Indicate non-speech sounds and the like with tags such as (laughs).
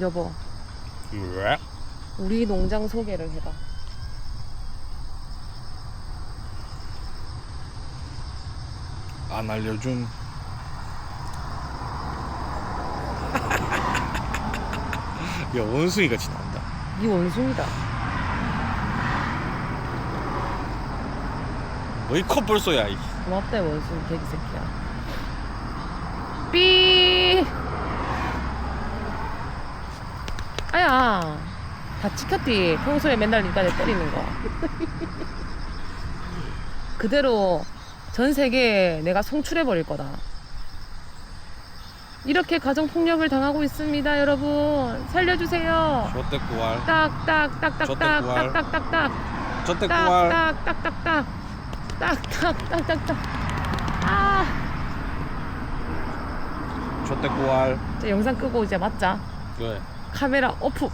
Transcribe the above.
여보, 왜? 우리 농장 소개를 해봐. 안 알려줌. (laughs) 야 원숭이 같이 나온다. 이 원숭이다. 너희 컵 벌써야 이. 고맙다, 원숭이 개기 새끼야. 아야, 다 찍혔디. 평소에 맨날 니까지 때리는 거. 그대로 전 세계에 내가 송출해 버릴 거다. 이렇게 가정폭력을 당하고 있습니다, 여러분. 살려주세요. 저때꾸알. 딱딱딱딱딱딱딱딱딱. 저때꾸알. 딱딱딱딱딱. 딱딱딱딱딱. 아. 저때꾸알. 자, 영상 끄고 이제 맞자. 그래. 카메라 오프.